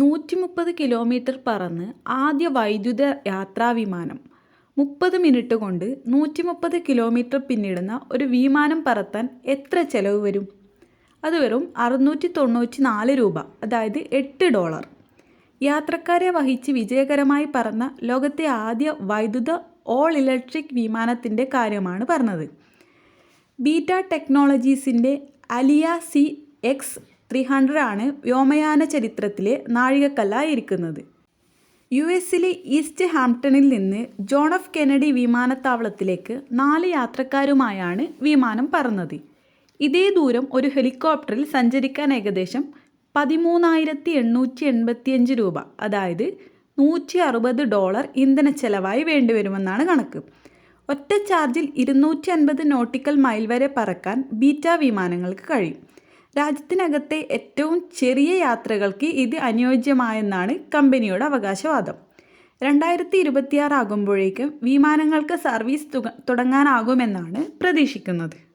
നൂറ്റി മുപ്പത് കിലോമീറ്റർ പറന്ന് ആദ്യ വൈദ്യുത യാത്രാ വിമാനം മുപ്പത് മിനിറ്റ് കൊണ്ട് നൂറ്റി മുപ്പത് കിലോമീറ്റർ പിന്നിടുന്ന ഒരു വിമാനം പറത്താൻ എത്ര ചെലവ് വരും? അത് വെറും അറുന്നൂറ്റി തൊണ്ണൂറ്റി നാല് രൂപ അതായത് എട്ട് ഡോളർ. യാത്രക്കാരെ വഹിച്ച് വിജയകരമായി പറന്ന ലോകത്തെ ആദ്യ വൈദ്യുത ഓൾ ഇലക്ട്രിക് വിമാനത്തിന്റെ കാര്യമാണ് പറഞ്ഞത്. Beta ടെക്നോളജീസിന്റെ Alia C X three hundred ആണ് വ്യോമയാന ചരിത്രത്തിലെ നാഴികക്കല്ലായിരിക്കുന്നത്. യു എസിലെ ഈസ്റ്റ് ഹാംപ്ടണിൽ നിന്ന് ജോൺ എഫ് കെനഡി വിമാനത്താവളത്തിലേക്ക് നാല് യാത്രക്കാരുമായാണ് വിമാനം പറന്നത്. ഇതേ ദൂരം ഒരു ഹെലികോപ്റ്ററിൽ സഞ്ചരിക്കാൻ ഏകദേശം പതിമൂന്നായിരത്തി എണ്ണൂറ്റി എൺപത്തിയഞ്ച് രൂപ അതായത് നൂറ്റി അറുപത് ഡോളർ ഇന്ധന ചെലവായി വേണ്ടിവരുമെന്നാണ് കണക്ക്. ഒറ്റ ചാർജിൽ ഇരുന്നൂറ്റി അൻപത് നോട്ടിക്കൽ മൈൽ വരെ പറക്കാൻ ബീറ്റ വിമാനങ്ങൾക്ക് കഴിയും. രാജ്യത്തിനകത്തെ ഏറ്റവും ചെറിയ യാത്രകൾക്ക് ഇത് അനുയോജ്യമായെന്നാണ് കമ്പനിയുടെ അവകാശവാദം. രണ്ടായിരത്തി ഇരുപത്തിയാറ് ആകുമ്പോഴേക്കും വിമാനങ്ങൾക്ക് സർവീസ് തുടങ്ങാനാകുമെന്നാണ് പ്രതീക്ഷിക്കുന്നത്.